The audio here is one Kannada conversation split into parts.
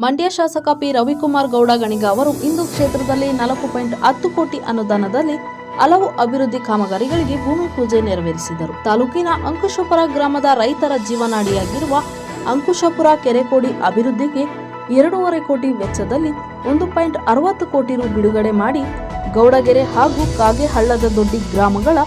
ಮಂಡ್ಯ ಶಾಸಕ ಪಿ. ರವಿಕುಮಾರ್ ಗೌಡ ಗಣಿಗ ಅವರು ಇಂದು ಕ್ಷೇತ್ರದಲ್ಲಿ ನಾಲ್ಕು ಪಾಯಿಂಟ್ ಹತ್ತು ಕೋಟಿ ಅನುದಾನದಲ್ಲಿ ಹಲವು ಅಭಿವೃದ್ಧಿ ಕಾಮಗಾರಿಗಳಿಗೆ ಭೂಮಿ ಪೂಜೆ ನೆರವೇರಿಸಿದರು. ತಾಲೂಕಿನ ಅಂಕುಶಪುರ ಗ್ರಾಮದ ರೈತರ ಜೀವನಾಡಿಯಾಗಿರುವ ಅಂಕುಶಪುರ ಕೆರೆಕೋಡಿ ಅಭಿವೃದ್ಧಿಗೆ ಎರಡೂವರೆ ಕೋಟಿ ವೆಚ್ಚದಲ್ಲಿ ಒಂದು ಪಾಯಿಂಟ್ ಅರವತ್ತು ಕೋಟಿ ರು ಬಿಡುಗಡೆ ಮಾಡಿ ಗೌಡಗೆರೆ ಹಾಗೂ ಕಾಗೆಹಳ್ಳದ ದೊಡ್ಡಿ ಗ್ರಾಮಗಳ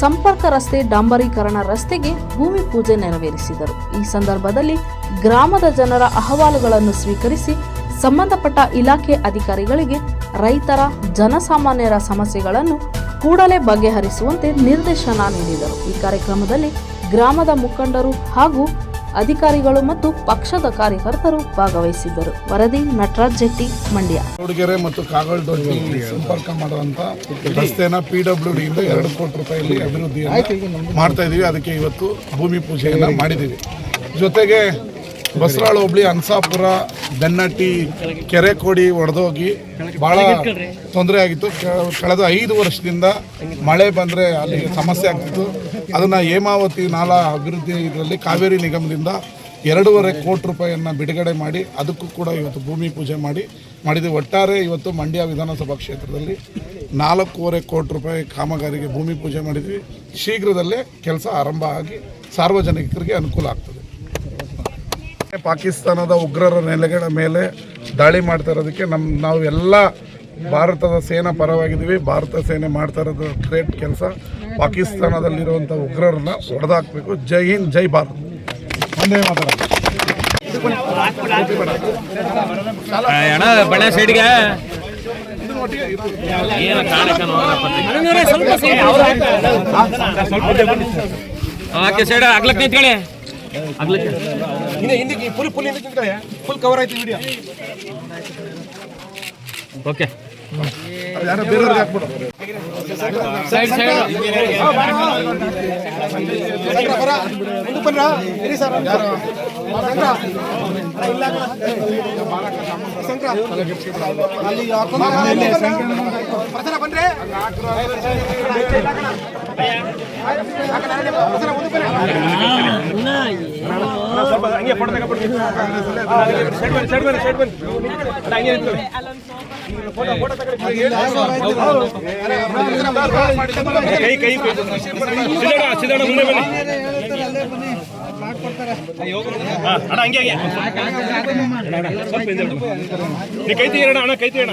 ಸಂಪರ್ಕ ರಸ್ತೆ ಡಾಂಬರೀಕರಣ ರಸ್ತೆಗೆ ಭೂಮಿ ಪೂಜೆ ನೆರವೇರಿಸಿದರು. ಈ ಸಂದರ್ಭದಲ್ಲಿ ಗ್ರಾಮದ ಜನರ ಅಹವಾಲುಗಳನ್ನು ಸ್ವೀಕರಿಸಿ ಸಂಬಂಧಪಟ್ಟ ಇಲಾಖೆ ಅಧಿಕಾರಿಗಳಿಗೆ ರೈತರ ಜನಸಾಮಾನ್ಯರ ಸಮಸ್ಯೆಗಳನ್ನು ಕೂಡಲೇ ಬಗೆಹರಿಸುವಂತೆ ನಿರ್ದೇಶನ ನೀಡಿದರು. ಈ ಕಾರ್ಯಕ್ರಮದಲ್ಲಿ ಗ್ರಾಮದ ಮುಖಂಡರು ಹಾಗೂ ಅಧಿಕಾರಿಗಳು ಮತ್ತು ಪಕ್ಷದ ಕಾರ್ಯಕರ್ತರು ಭಾಗವಹಿಸಿದ್ದರು. ವರದಿ ನಟರಾಜ್ ಜೆಟ್ಟಿ, ಮಂಡ್ಯ. ಉಡುಗೆರೆ ಮತ್ತು ಕಾಗಲ್ ದೊಡ್ಡಿ ಸಂಪರ್ಕ ಮಾಡುವಂತ ರಸ್ತೆನ ಪಿ ಡಬ್ಲ್ಯೂ ಇಂದ ಎರಡು ಕೋಟಿ ರೂಪಾಯಿಯಲ್ಲಿ ಅಭಿವೃದ್ಧಿ ಮಾಡ್ತಾ ಇದೀವಿ. ಅದಕ್ಕೆ ಇವತ್ತು ಭೂಮಿ ಪೂಜೆಯನ್ನ ಮಾಡಿದ್ದೀವಿ ಜೊತೆಗೆ ಬಸರಾಳು ಹೋಬಳಿ, ಅನ್ಸಾಪುರ, ಬೆನ್ನಟ್ಟಿ ಕೆರೆ ಕೆರೆಕೋಡಿ ಒಡೆದೋಗಿ ಬಹಳ ತೊಂದರೆ ಆಗಿತ್ತು. ಕಳೆದ ಐದು ವರ್ಷದಿಂದ ಮಳೆ ಬಂದರೆ ಅಲ್ಲಿ ಸಮಸ್ಯೆ ಆಗ್ತಿತ್ತು. ಅದನ್ನು ಹೇಮಾವತಿ ನಾಲಾ ಅಭಿವೃದ್ಧಿ ಇದರಲ್ಲಿ ಕಾವೇರಿ ನಿಗಮದಿಂದ ಎರಡೂವರೆ ಕೋಟಿ ರೂಪಾಯಿಯನ್ನು ಬಿಡುಗಡೆ ಮಾಡಿ, ಅದಕ್ಕೂ ಕೂಡ ಇವತ್ತು ಭೂಮಿ ಪೂಜೆ ಮಾಡಿ ಮಾಡಿದ್ವಿ ಒಟ್ಟಾರೆ ಇವತ್ತು ಮಂಡ್ಯ ವಿಧಾನಸಭಾ ಕ್ಷೇತ್ರದಲ್ಲಿ ನಾಲ್ಕೂವರೆ ಕೋಟಿ ರೂಪಾಯಿ ಕಾಮಗಾರಿಗೆ ಭೂಮಿ ಪೂಜೆ ಮಾಡಿದ್ವಿ. ಶೀಘ್ರದಲ್ಲೇ ಕೆಲಸ ಆರಂಭ ಆಗಿ ಸಾರ್ವಜನಿಕರಿಗೆ ಅನುಕೂಲ ಆಗ್ತದೆ. ಪಾಕಿಸ್ತಾನದ ಉಗ್ರರ ನೆಲೆಗಳ ಮೇಲೆ ದಾಳಿ ಮಾಡ್ತಾ ಇರೋದಕ್ಕೆ ನಮ್ಮ ನಾವು ಎಲ್ಲ ಭಾರತದ ಸೇನಾ ಪರವಾಗಿದ್ದೀವಿ. ಭಾರತ ಸೇನೆ ಮಾಡ್ತಾ ಇರೋದು ಗ್ರೇಟ್ ಕೆಲಸ. ಪಾಕಿಸ್ತಾನದಲ್ಲಿರುವಂಥ ಉಗ್ರರನ್ನ ಹೊಡೆದಾಕಬೇಕು. ಜೈ ಹಿಂದ್ ಜೈ ಭಾರತ್. ಒಂದೇ ಮಾತಾಡ ಅಣ್ಣ ಬಣ್ಣ ಸೈಡ್ಗೆ ಫುಲ್ ನಿಂತ್ಕೊಳ್ಳಿ ಫುಲ್ ಫುಲ್ ಫುಲ್ ಕವರ್ ಆಯ್ತು ವಿಡಿಯೋ ಓಕೆ ಯಾರೋ ಬೇರೆಯವ್ರಿಗೆ ಹಾಕ್ಬಿಡು ಸೈಡ್ ಸೈಡ್ ಕೈ ಕೈ ಸಿದ್ದಣ್ಣ ಸಿದ್ದಣ್ಣ ಮುಂದೆ ಬನ್ನಿ ಹಾ, ಅಣ್ಣ ನೀ ಕೈ ಅಣ್ಣ.